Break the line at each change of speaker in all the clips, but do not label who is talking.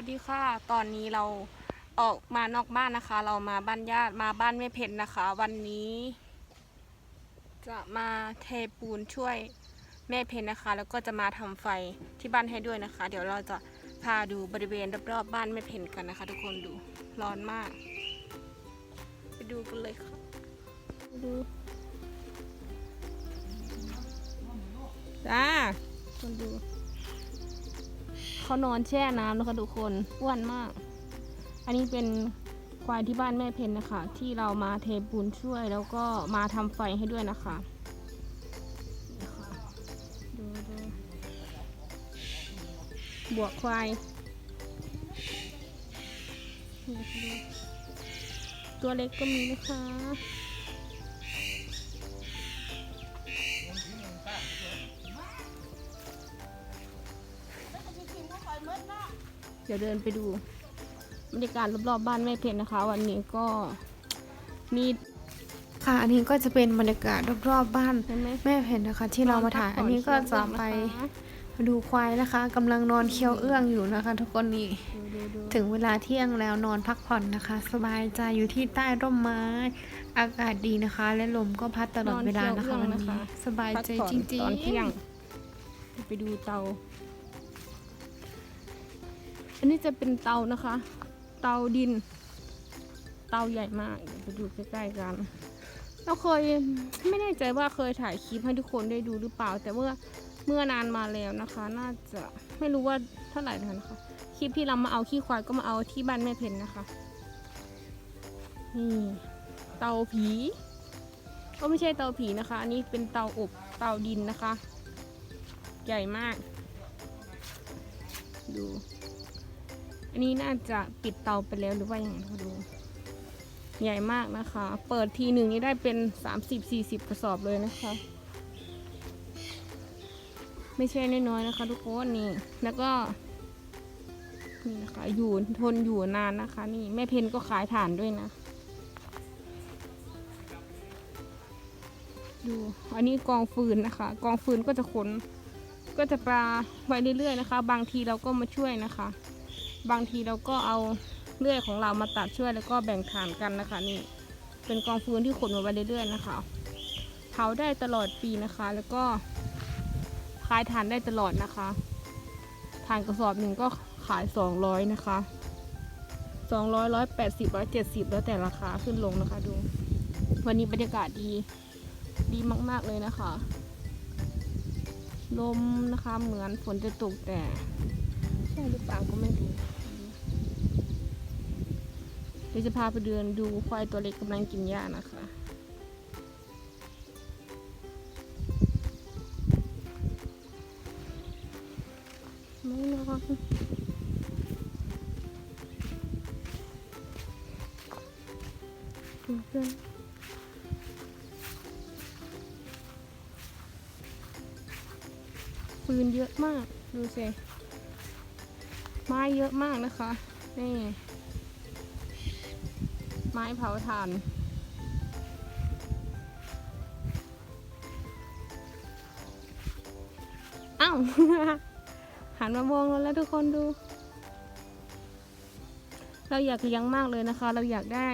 วัสดีค่ะ ตอนนี้เราออกมานอกบ้านนะคะ เรามาบ้านญาติมาบ้านแม่เพนนะคะ วันนี้ จะมาเทปูนช่วยแม่เพนนะคะ แล้วก็จะมาทำไฟที่บ้านให้ด้วยนะคะ เดี๋ยวเราจะพาดูบริเวณรอบๆบ้านแม่เพนกันนะคะ ทุกคนดูร้อนมาก ไปดูกันเลยค่ะ ดูจ้าคนดู เขานอนแช่น้ำนะคะทุกคนอ้วนมาก อันนี้เป็นควายที่บ้านแม่เพนนะคะ ที่เรามาเทปูนช่วยแล้วก็มาทำไฟให้ด้วยนะคะดูดูบวกควายตัวเล็กก็มีนะคะ เดี๋ยวเดินไปดูบรรยากาศรอบๆบ้านแม่เพนนะคะ วันนี้ก็มี
ค่ะอันนี้ก็จะเป็นบรรยากาศรอบๆบ้าน
เห็นไหม
แม่เพนนะคะ ที่เรามาถ่ายอันนี้ก็จะไปดูควายนะคะกำลังนอนเคี้ยวเอื้องอยู่นะคะ ทุกคนนี่
ดูดูดู
ถึงเวลาเที่ยงแล้วนอนพักผ่อนนะคะ สบายใจอยู่ที่ใต้ร่มไม้ อากาศดีนะคะ และลมก็พัดตลอดเวลานะคะวันนี้สบายใจ
พักผ่อน
จริง
ตอนเที่ยง
ๆ
ไปดูเตา อันนี้จะเป็นเตานะคะ เตาดิน เตาใหญ่มากไปดูใกล้ๆกัน เราเคยไม่แน่ใจว่าเคยถ่ายคลิปให้ทุกคนได้ดูหรือเปล่า แต่เมื่อเมื่อนานมาแล้วนะคะ น่าจะไม่รู้ว่าเท่าไหร่นะคะคลิปที่เรามาเอาขี้ควายก็มาเอาที่บ้านแม่เพนนะคะนี่เตาผีก็ไม่ใช่เตาผีนะคะ อันนี้เป็นเตาอบเตาดินนะคะ ใหญ่มาก ดู อันนี้น่าจะปิดเตาไปแล้วหรือว่าอย่างไรดู ใหญ่มากนะคะ เปิดทีหนึ่งนี่ได้เป็น 30-40 กระสอบเลยนะคะ ไม่ใช่น้อยๆนะคะ ทุกคนนี่ แล้วก็นี่นะคะอยู่ทนอยู่นานนะคะ นี่แม่เพนก็ขายถ่านด้วยนะ ดู อันนี้กองฟืนนะคะ กองฟืนก็จะขนก็จะปลาไว้เรื่อยๆนะคะ บางทีเราก็มาช่วยนะคะ บางทีเราก็เอาเลื่อยของเรามาตัดช่วยแล้วก็แบ่งฐานกันนะคะนี่เป็นกองฟืนที่ขนมาไว้เรื่อยๆนะคะ เผาได้ตลอดปีนะคะ แล้วก็ขายฐานได้ตลอดนะคะฐานกระสอบหนึ่งก็ขายสองร้อยนะคะสองร้อยร้อยแปดสิบร้อยเจ็ดสิบแล้วแต่ราคาขึ้นลงนะคะดู วันนี้บรรยากาศดีดีมาก ๆ เลยนะคะ ลมนะคะเหมือนฝนจะตกแต่ใช่หรือเปล่าก็ไม่รู้ ดี๋ยวจะพาไปเดินดูควายตัวเล็กกำลังกินหญ้านะคะไม่นอนเพื่อนฟืนเยอะมาก ดูสิไม้เยอะมากนะคะ นี่ ม้เผาถ่านอ้าวหันมามองเราแล้วทุกคนดู เราอยากเลี้ยงมากเลยนะคะ เราอยากได้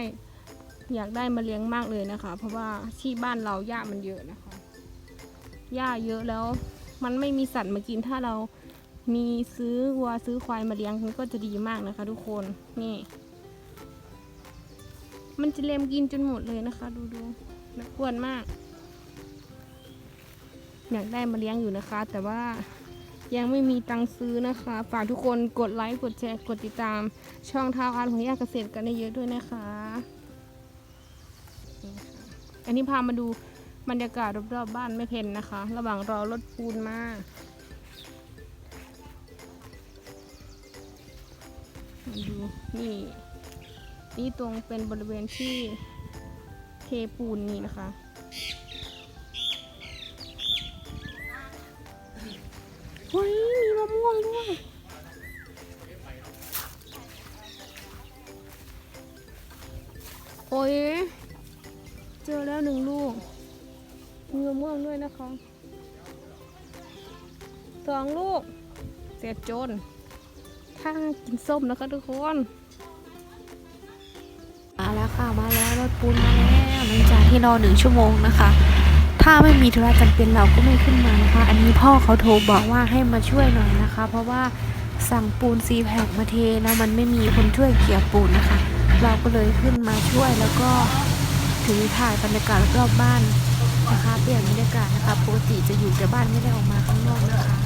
อยากได้มาเลี้ยงมากเลยนะคะ เพราะว่าที่บ้านเราหญ้ามันเยอะนะคะหญ้าเยอะแล้วมันไม่มีสัตว์มากินถ้าเรามีซื้อวัวซื้อควายมาเลี้ยงมันก็จะดีมากนะคะ ทุกคนนี่ มันจะเลมกินจนหมดเลยนะคะ ดูดูน่ากวนมาก อยากได้มาเลี้ยงอยู่นะคะ แต่ว่ายังไม่มีตังค์ซื้อนะคะ ฝากทุกคนกดไลค์กดแชร์กดติดตาม ช่องท้าวอาร์ของยาเกษตรกันเยอะด้วยนะคะ อันนี้พามาดูบรรยากาศรอบๆบ้านแม่เพนนะคะ ระหว่างรอรถปูนมาดูนี่ นี่ตรงเป็นบริเวณที่เทปูนนี่นะคะ เฮ้ย มีมะม่วงด้วย โอ้ย เจอแล้วหนึ่งลูก มีมะม่วงด้วยนะคะสองลูก เสียจน ถ้ากินส้มนะคะทุกคน
มาแล้วค่ะมาแล้วรถปูนมาแล้วหลังจากที่รอหนึ่งชั่วโมงนะคะ ถ้าไม่มีธุระจำเป็นเราก็ไม่ขึ้นมานะคะ อันนี้พ่อเขาโทรบอกว่าให้มาช่วยหน่อยนะคะ เพราะว่าสั่งปูนซีแพคมาเทแล้วมันไม่มีคนช่วยเกี่ยวปูนนะคะ เราก็เลยขึ้นมาช่วยแล้วก็ถือถ่ายบรรยากาศรอบบ้านนะคะเปลี่ยนบรรยากาศนะคะปกติจะอยู่แต่บ้านไม่ได้ออกมาข้างนอกนะคะ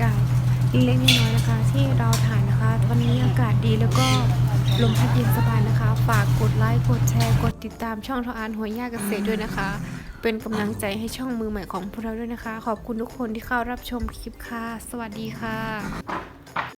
กาเล็กๆน้อยๆนะคะ ที่เราถ่ายนะคะ วันนี้อากาศดีแล้วก็ ลมพัดเย็นสบายนะคะ ฝากกดไลค์กดแชร์ กดติดตามช่องทออานหัวย่าเกษตรด้วยนะคะ เป็นกำลังใจให้ช่องมือใหม่ของพวกเราด้วยนะคะ ขอบคุณทุกคนที่เข้ารับชมคลิปค่ะ สวัสดีค่ะ